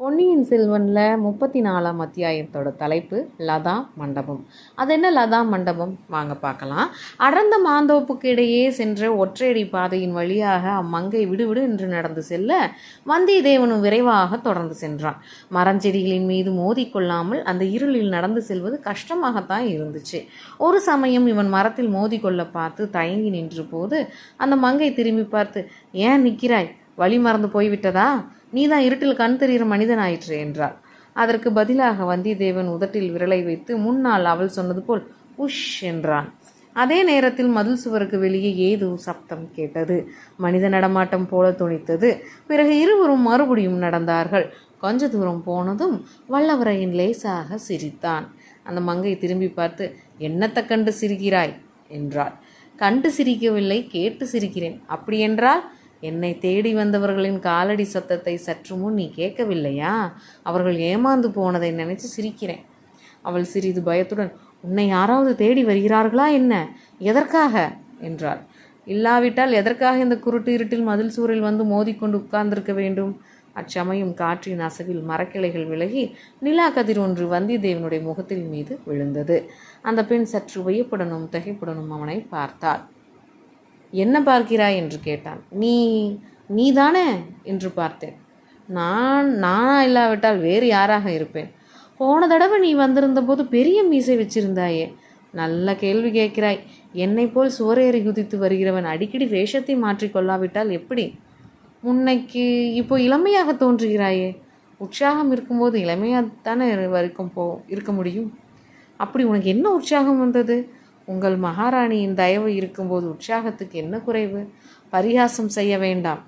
பொன்னியின் செல்வனில் முப்பத்தி நாலாம் அத்தியாயத்தோட தலைப்பு லதா மண்டபம். அது என்ன லதா மண்டபம்? வாங்க பார்க்கலாம். அடர்ந்த மாந்தோப்புக்கு இடையே சென்ற ஒற்றையடி பாதையின் வழியாக அம்மங்கை விடுவிடு என்று நடந்து செல்ல வந்தியத்தேவனும் விரைவாக தொடர்ந்து சென்றான். மரஞ்செடிகளின் மீது மோதிக்கொள்ளாமல் அந்த இருளில் நடந்து செல்வது கஷ்டமாகத்தான் இருந்துச்சு. ஒரு சமயம் இவன் மரத்தில் மோதிக்கொள்ள பார்த்து தயங்கி நின்ற போது அந்த மங்கை திரும்பி பார்த்து ஏன் நிற்கிறாய்? வழி மறந்து போய்விட்டதா நீதான் இருட்டில் கண் தெரிகிற மனிதன் ஆயிற்று என்றாள். அதற்கு பதிலாக வந்தியத்தேவன் உதட்டில் விரலை வைத்து முன்னால் அவள் சொன்னது போல் உஷ் என்றான். அதே நேரத்தில் மதில் சுவருக்கு வெளியே ஏதோ சப்தம் கேட்டது. மனித நடமாட்டம் போல துணித்தது. பிறகு இருவரும் மறுபடியும் நடந்தார்கள். கொஞ்ச தூரம் போனதும் வல்லவரையின் லேசாக சிரித்தான். அந்த மங்கை திரும்பி பார்த்து என்னத்தை கண்டு சிரிக்கிறாய்? என்றாள். கண்டு சிரிக்கவில்லை கேட்டு சிரிக்கிறேன். அப்படியென்றால் என்னை தேடி வந்தவர்களின் காலடி சத்தத்தை சற்று முன் நீ கேட்கவில்லையா? அவர்கள் ஏமாந்து போனதை நினைச்சு சிரிக்கிறேன். அவள் சிறிது பயத்துடன் உன்னை யாராவது தேடி வருகிறார்களா என்ன? எதற்காக? என்றாள். இல்லாவிட்டால் எதற்காக இந்த குருட்டு இருட்டில் மதில் சூரில் வந்து மோதிக்கொண்டு உட்கார்ந்திருக்க வேண்டும்? அச்சமயம் காற்றின் அசைவில் மரக்கிளைகள் விலகி நிலா கதிர் ஒன்று வந்தியத்தேவனுடைய முகத்தில் மீது விழுந்தது. அந்த பெண் சற்று வியப்புடனும் திகைப்புடனும் அவனை பார்த்தாள். என்ன பார்க்கிறாய் என்று கேட்டான். நீ நீதானே என்று பார்த்தேன். நான் நானா இல்லாவிட்டால் வேறு யாராக இருப்பேன்? போன தடவை நீ வந்திருந்த போது பெரிய மீசை வச்சிருந்தாயே. நல்ல கேள்வி கேட்கிறாய். என்னை போல் சுவரேறி குதித்து வருகிறவன் அடிக்கடி வேஷத்தை மாற்றிக்கொள்ளாவிட்டால் எப்படி? முன்னைக்கு இப்போ இளமையாக தோன்றுகிறாயே. உற்சாகம் இருக்கும்போது இளமையாக தானே வரைக்கும் போ இருக்க முடியும்? அப்படி உனக்கு என்ன உற்சாகம் வந்தது? உங்கள் மகாராணியின் தயவு இருக்கும்போது உற்சாகத்துக்கு என்ன குறைவு? பரிகாசம் செய்ய வேண்டாம்.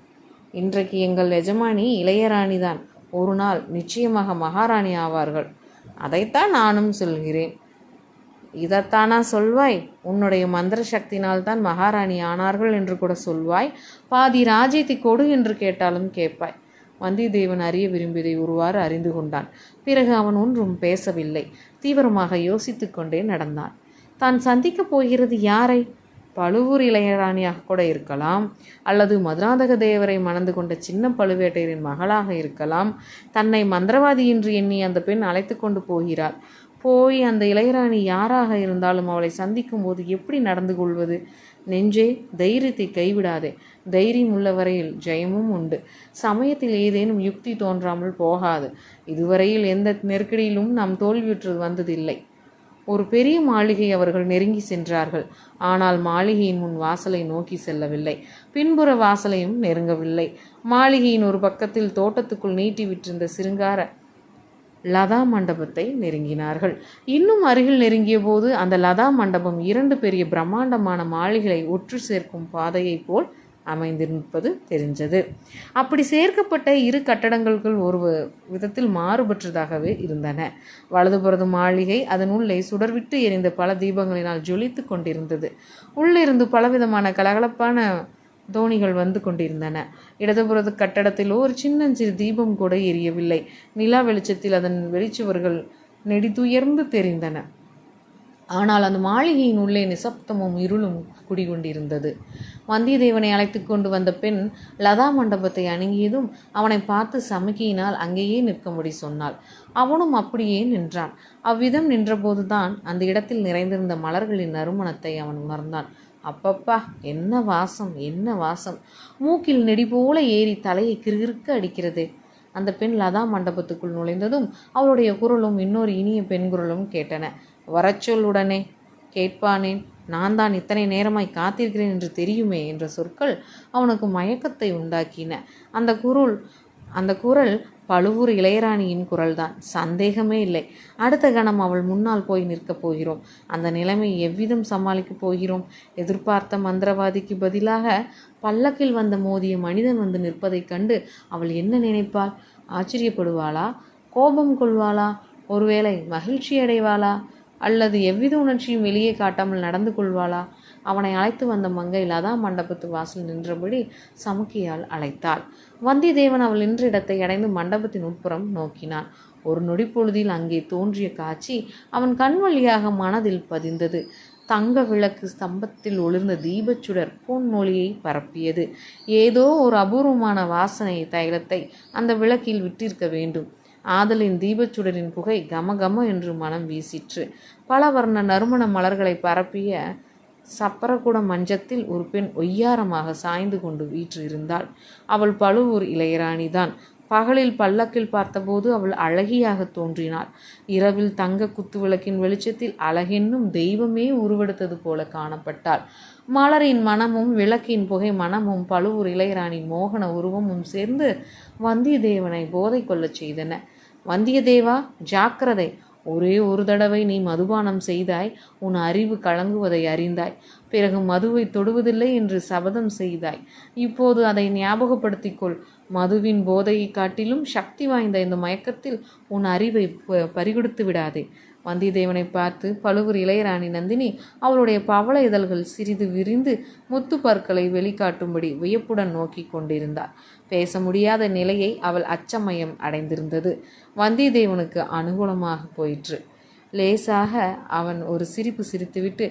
இன்றைக்கு எங்கள் எஜமானி இளையராணி தான் ஒரு நாள் நிச்சயமாக மகாராணி ஆவார்கள். அதைத்தான் நானும் சொல்கிறேன். இதைத்தானா சொல்வாய்? உன்னுடைய மந்திர சக்தினால் தான் மகாராணி ஆனார்கள் என்று கூட சொல்வாய். பாதி ராஜ்யத்தை கொடு என்று கேட்டாலும் கேட்பாய். வந்தியத்தேவன் அறிய விரும்பியதை ஒருவாறு அறிந்து கொண்டான். பிறகு அவன் ஒன்றும் பேசவில்லை. தீவிரமாக யோசித்து கொண்டே நடந்தான். தான் சந்திக்கப் போகிறது யாரை? பழுவூர் இளையராணியாக கூட இருக்கலாம். அல்லது மதுராந்தக தேவரை மணந்து கொண்ட சின்ன பழுவேட்டையரின் மகளாக இருக்கலாம். தன்னை மந்திரவாதி என்று எண்ணி அந்த பெண் அழைத்து கொண்டு போகிறாள். போய் அந்த இளையராணி யாராக இருந்தாலும் அவளை சந்திக்கும் போது எப்படி நடந்து கொள்வது? நெஞ்சே தைரியத்தை கைவிடாதே. தைரியம் உள்ள வரையில் ஜெயமும் உண்டு. சமயத்தில் ஏதேனும் யுக்தி தோன்றாமல் போகாது. இதுவரையில் எந்த நெருக்கடியிலும் நாம் தோல்வியுற்று வந்ததில்லை. ஒரு பெரிய மாளிகை அவர்கள் நெருங்கி சென்றார்கள். ஆனால் மாளிகையின் முன் வாசலை நோக்கி செல்லவில்லை. பின்புற வாசலையும் நெருங்கவில்லை. மாளிகையின் ஒரு பக்கத்தில் தோட்டத்துக்குள் நீட்டி விட்டிருந்த சிருங்கார லதா மண்டபத்தை நெருங்கினார்கள். இன்னும் அருகில் நெருங்கிய போது அந்த லதா மண்டபம் இரண்டு பெரிய பிரம்மாண்டமான மாளிகளை ஒற்று சேர்க்கும் பாதையைப் போல் அமைந்திருப்பது தெரிஞ்சது. அப்படி சேர்க்கப்பட்ட இரு கட்டடங்களுக்குள் ஒரு விதத்தில் மாறுபற்றதாகவே இருந்தன. வலதுபுறது மாளிகை அதன் உள்ளே சுடர்விட்டு எரிந்த பல தீபங்களினால் ஜொலித்து கொண்டிருந்தது. உள்ளிருந்து பலவிதமான கலகலப்பான தோணிகள் வந்து கொண்டிருந்தன. இடதுபுறது கட்டடத்தில் ஒரு சின்னஞ்சிறு தீபம் கூட எரியவில்லை. நிலா வெளிச்சத்தில் அதன் வெளிச்சுவர்கள் நெடிதுயர்ந்து தெரிந்தன. ஆனால் அந்த மாளிகையின் உள்ளே நிசப்தமும் இருளும் குடிகொண்டிருந்தது. வந்தியத்தேவனை அழைத்து கொண்டு வந்த பெண் லதா மண்டபத்தை அணுகியதும் அவனை பார்த்து சமக்கியினால் அங்கேயே நிற்கும்படி சொன்னாள். அவனும் அப்படியே நின்றான். அவ்விதம் நின்றபோதுதான் அந்த இடத்தில் நிறைந்திருந்த மலர்களின் நறுமணத்தை அவன் உணர்ந்தான். அப்பப்பா என்ன வாசம் என்ன வாசம். மூக்கில் நெடி போல ஏறி தலையை கிறுகிறுக்க அடிக்கிறதே. அந்த பெண் லதா மண்டபத்துக்குள் நுழைந்ததும் அவளுடைய குரலும் இன்னொரு இனிய பெண் குரலும் கேட்டன. வரச்சொல் உடனே. கேட்பானேன். நான் தான் இத்தனை நேரமாய் காத்திருக்கிறேன் என்று தெரியுமே என்ற சொற்கள் அவனுக்கு மயக்கத்தை உண்டாக்கின. அந்த குரல் அந்த குரல் பழுவூர் இளையராணியின் குரல்தான். சந்தேகமே இல்லை. அடுத்த கணம் அவள் முன்னால் போய் நிற்கப் போகிறோம். அந்த நிலைமை எவ்விதம் சமாளிக்கப் போகிறோம்? எதிர்பார்த்த மந்திரவாதிக்கு பதிலாக பல்லக்கில் வந்த மோதிய மனிதன் வந்து நிற்பதைக் கண்டு அவள் என்ன நினைப்பாள்? ஆச்சரியப்படுவாளா? கோபம் கொள்வாளா? ஒருவேளை மகிழ்ச்சி அடைவாளா அல்லது எவ்வித உணர்ச்சியும் வெளியே காட்டாமல் நடந்து கொள்வாளா? அவனை அழைத்து வந்த மங்கை லதா மண்டபத்து வாசல் நின்றபடி சமுக்கியால் அழைத்தாள். வந்தியத்தேவன் அவள் நின்ற இடத்தை அடைந்து மண்டபத்தின் உட்புறம் நோக்கினான். ஒரு நொடி பொழுதில் அங்கே தோன்றிய காட்சி அவன் கண் வழியாக மனதில் பதிந்தது. தங்க விளக்கு ஸ்தம்பத்தில் ஒளிர்ந்த தீபச்சுடர் பொன்னொளியை பரப்பியது. ஏதோ ஒரு அபூர்வமான வாசனை தைலத்தை அந்த விளக்கில் விட்டிருக்க வேண்டும். ஆதலின் தீபச்சுடரின் புகை கம கம என்று மனம் வீசிற்று. பல வர்ண நறுமண மலர்களை பரப்பிய சப்பரகுட மஞ்சத்தில் ஒரு பெண் ஒய்யாரமாக சாய்ந்து கொண்டு வீற்றிருந்தாள். அவள் பழுவூர் இளையராணிதான். பகலில் பல்லக்கில் பார்த்தபோது அவள் அழகியாக தோன்றினாள். இரவில் தங்க குத்து விளக்கின் வெளிச்சத்தில் அழகென்னும் தெய்வமே உருவெடுத்தது போல காணப்பட்டாள். மலரின் மனமும் விளக்கின் புகை மனமும் பழுவூர் இளையராணி மோகன உருவமும் சேர்ந்து வந்தியத்தேவனை போதை கொள்ளச் செய்தன. வந்தியத்தேவா ஜாக்கிரதை ஒரே ஒரு தடவை நீ மதுபானம் செய்தாய் உன் அறிவு கலங்குவதை அறிந்தாய். பிறகு மதுவை தொடுவதில்லை என்று சபதம் செய்தாய். இப்போது அதை ஞாபகப்படுத்திக் கொள் மதுவின் போதையை காட்டிலும் சக்தி வாய்ந்த இந்த மயக்கத்தில் உன் அறிவை பறிகொடுத்து விடாதே. வந்தியத்தேவனை பார்த்து பழுவூர் இளையராணி நந்தினி அவளுடைய பவள இதழ்கள் சிறிது விரிந்து முத்து பற்களை வெளிக்காட்டும்படி வியப்புடன் நோக்கி கொண்டிருந்தார். பேச முடியாத நிலையை அவள் அச்சமயம் அடைந்திருந்தது. வந்தியத்தேவனுக்கு அனுகூலமாக போயிற்று. லேசாக அவன் ஒரு சிரிப்பு சிரித்துவிட்டு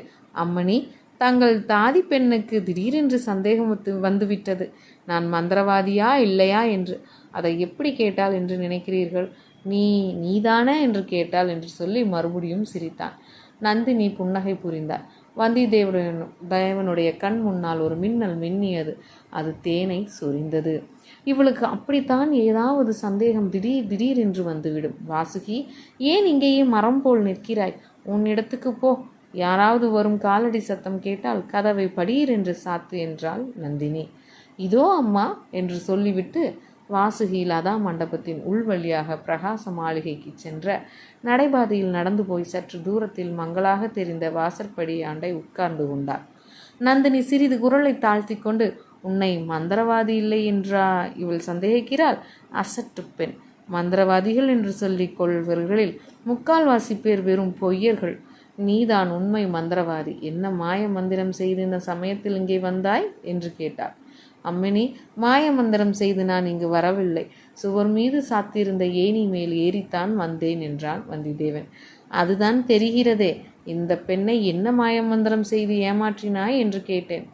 அம்மணி தங்கள் தாதி பெண்ணுக்கு திடீரென்று சந்தேகம் வந்துவிட்டது. நான் மந்திரவாதியா இல்லையா என்று அதை எப்படி கேட்டால் என்று நினைக்கிறீர்கள்? நீ நீதானே என்று கேட்டாள் என்று சொல்லி மறுபடியும் சிரித்தான். நந்தினி புன்னகை புரிந்தார் வந்திதேவன் தேவனுடைய கண் முன்னால் ஒரு மின்னல் மின்னியது. அது தேனை சொரிந்தது. இவளுக்கு அப்படித்தான் ஏதாவது சந்தேகம் திடீர் திடீர் என்று வந்துவிடும். வாசுகி ஏன் இங்கேயே மரம் போல் நிற்கிறாய்? உன்னிடத்துக்கு போ. யாராவது வரும் காலடி சத்தம் கேட்டால் கதவை படீர் என்று சாத்து என்றாள் நந்தினி. இதோ அம்மா என்று சொல்லிவிட்டு வாசுகி லதா மண்டபத்தின் உள்வழியாக பிரகாச மாளிகைக்கு சென்ற நடைபாதையில் நடந்து போய் சற்று தூரத்தில் மங்களாக தெரிந்த வாசற்படி ஆண்டை உட்கார்ந்து கொண்டார். நந்தினி சிறிது குரலை தாழ்த்தி கொண்டு உன்னை மந்திரவாதி இல்லை என்றா? இவள் சந்தேகிக்கிறாள்? அசட்டு பெண். மந்திரவாதிகள் என்று சொல்லிக் கொள்வர்களில் முக்கால்வாசி பேர் வெறும் பொய்யர்கள். நீதான் உண்மை மந்திரவாதி. என்ன மாய மந்திரம் செய்து இந்த சமயத்தில் இங்கே வந்தாய்? என்று கேட்டார். அம்மினி மாய மந்திரம் செய்து நான் இங்கு வரவில்லை. சுவர் மீது சாத்தியிருந்த ஏணி மேல் ஏறித்தான் வந்தேன் என்றான் வந்திதேவன். அதுதான் தெரிகிறதே இந்த பெண்ணை என்ன மாயமந்திரம் செய்து ஏமாற்றினாய் என்று கேட்டேன்.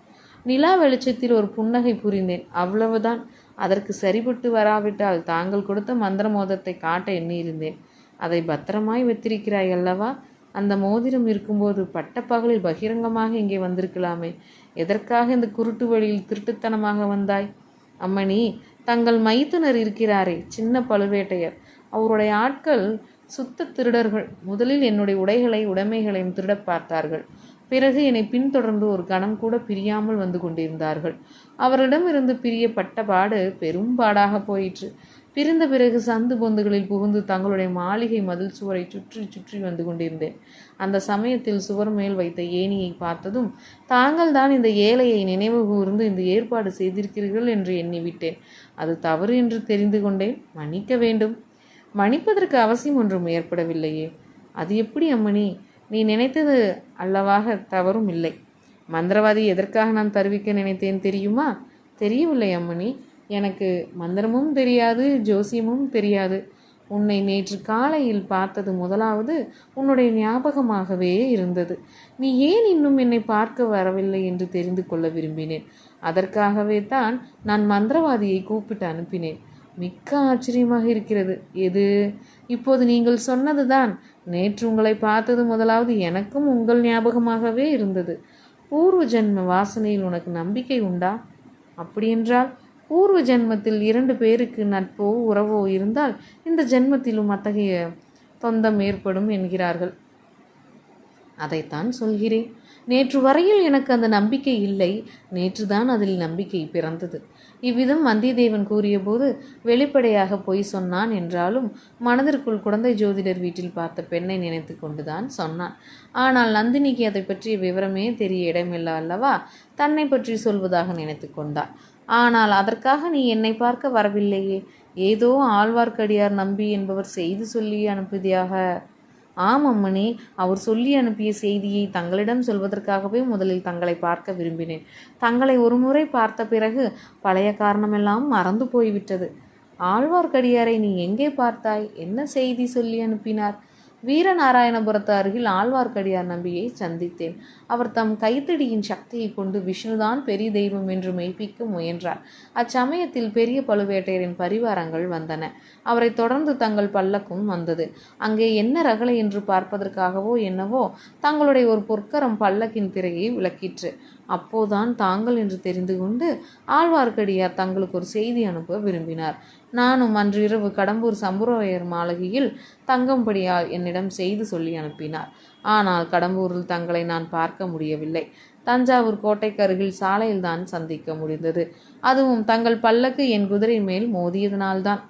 நிலா வெளிச்சத்தில் ஒரு புன்னகை புரிந்தேன். அவ்வளவுதான். அதற்கு சரிபட்டு வராவிட்டால் தாங்கள் கொடுத்த மந்திர மோதத்தை காட்ட எண்ணியிருந்தேன். அதை பத்திரமாய் வைத்திருக்கிறாய் அல்லவா? அந்த மோதிரம் இருக்கும்போது பட்டப்பகலில் பகிரங்கமாக இங்கே வந்திருக்கலாமே. எதற்காக இந்த குருட்டு வழியில் திருட்டுத்தனமாக வந்தாய்? அம்மணி தங்கள் மைத்துனர் இருக்கிறாரே சின்ன பழுவேட்டையர். அவருடைய ஆட்கள் சுத்த திருடர்கள். முதலில் என்னுடைய உடைகளை உடைமைகளையும் திருடப் பார்த்தார்கள். பிறகு என்னை பின்தொடர்ந்து ஒரு கணம் கூட பிரியாமல் வந்து கொண்டிருந்தார்கள். அவரிடமிருந்து பிரியப்பட்ட பாடு பெரும்பாடாக போயிற்று. பிரிந்த பிறகு சந்து பொந்துகளில் புகுந்து தங்களுடைய மாளிகை மதில் சுவரை சுற்றி சுற்றி வந்து கொண்டிருந்தேன். அந்த சமயத்தில் சுவர் மேல் வைத்த ஏணியை பார்த்ததும் தாங்கள் தான் இந்த ஏழையை நினைவு கூர்ந்து இந்த ஏற்பாடு செய்திருக்கிறீர்கள் என்று எண்ணிவிட்டேன். அது தவறு என்று தெரிந்து கொண்டேன். மன்னிக்க வேண்டும். மன்னிப்பதற்கு அவசியம் ஒன்றும் ஏற்படவில்லையே. அது எப்படி அம்மணி? நீ நினைத்தது அல்லவாக தவறும் இல்லை. மந்திரவாதி எதற்காக நான் தருவிக்க நினைத்தேன் தெரியுமா? தெரியவில்லை அம்மணி. எனக்கு மந்திரமும் தெரியாது ஜோசியமும் தெரியாது. உன்னை நேற்று காலையில் பார்த்தது முதலாவது உன்னுடைய ஞாபகமாகவே இருந்தது. நீ ஏன் இன்னும் என்னை பார்க்க வரவில்லை என்று தெரிந்து கொள்ள விரும்பினேன்? அதற்காகவே தான் நான் மந்திரவாதியை கூப்பிட்டு அனுப்பினேன். மிக்க ஆச்சரியமாக இருக்கிறது. எது? இப்போது நீங்கள் சொன்னதுதான். நேற்று உங்களை பார்த்தது முதலாவது எனக்கும் உங்கள் ஞாபகமாகவே இருந்தது. பூர்வ ஜென்ம வாசனையில் உனக்கு நம்பிக்கை உண்டா? அப்படியென்றால் பூர்வ ஜென்மத்தில் இரண்டு பேருக்கு நட்போ உறவோ இருந்தால் இந்த ஜென்மத்திலும் அத்தகைய தொந்தம் ஏற்படும் என்கிறார்கள். அதைத்தான் சொல்கிறேன். நேற்று வரையில் எனக்கு அந்த நம்பிக்கை இல்லை. நேற்றுதான் அதில் நம்பிக்கை பிறந்தது. இவ்விதம் வந்தியத்தேவன் கூறியபோது வெளிப்படையாக பொய் சொன்னான் என்றாலும் மனதிற்குள் குழந்தை ஜோதிடர் வீட்டில் பார்த்த பெண்ணை நினைத்து கொண்டுதான் சொன்னான். ஆனால் நந்தினிக்கு அதை பற்றிய விவரமே தெரிய இடமில்லை அல்லவா? தன்னை பற்றி சொல்வதாக நினைத்து கொண்டார் ஆனால் அதற்காக நீ என்னை பார்க்க வரவில்லையே. ஏதோ ஆழ்வார்க்கடியார் நம்பி என்பவர் செய்தி சொல்லி அனுப்பியதாக. ஆம் அம்மணி அவர் சொல்லி அனுப்பிய செய்தியை தங்களிடம் சொல்வதற்காகவே முதலில் தங்களை பார்க்க விரும்பினேன். தங்களை ஒருமுறை பார்த்த பிறகு பழைய காரணமெல்லாம் மறந்து போய்விட்டது. ஆழ்வார்க்கடியாரை நீ எங்கே பார்த்தாய்? என்ன செய்தி சொல்லி அனுப்பினார்? வீரநாராயணபுரத்து அருகில் ஆழ்வார்க்கடியார் நம்பியை சந்தித்தேன். அவர் தம் கைத்தடியின் சக்தியை கொண்டு விஷ்ணுதான் பெரிய தெய்வம் என்று மெய்ப்பிக்க முயன்றார். அச்சமயத்தில் பெரிய பழுவேட்டையரின் பரிவாரங்கள் வந்தன. அவரை தொடர்ந்து தங்கள் பல்லக்கும் வந்தது. அங்கே என்ன ரகளை என்று பார்ப்பதற்காகவோ என்னவோ தங்களுடைய ஒரு பொற்கரம் பல்லக்கின் திரையை விளக்கிற்று. அப்போதான் தாங்கள் என்று தெரிந்து கொண்டு ஆழ்வார்க்கடியார் தங்களுக்கு ஒரு செய்தி அனுப்ப விரும்பினார். நானும் அன்று இரவு கடம்பூர் சம்புராயர் மாளிகையில் தங்கும்படியால் என்னிடம் செய்து சொல்லி அனுப்பினார். ஆனால் கடம்பூரில் தங்களை நான் பார்க்க முடியவில்லை. தஞ்சாவூர் கோட்டைக்கு அருகில் சாலையில்தான் சந்திக்க முடிந்தது. அதுவும் தங்கள் பல்லக்கு என் குதிரை மேல் மோதியதனால்தான்.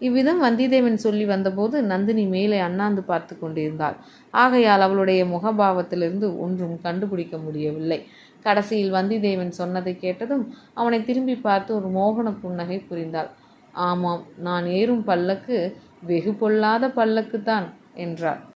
இவ்விதம் வந்திதேவன் சொல்லி வந்தபோது நந்தினி மேலே அண்ணாந்து பார்த்து கொண்டிருந்தாள். ஆகையால் அவளுடைய முகபாவத்திலிருந்து ஒன்றும் கண்டுபிடிக்க முடியவில்லை. கடைசியில் வந்திதேவன் சொன்னதை கேட்டதும் அவனை திரும்பி பார்த்து ஒரு மோகன புன்னகை புரிந்தாள். ஆமாம் நான் ஏறும் பல்லக்கு வெகு பொல்லாத பல்லக்குத்தான் என்றார்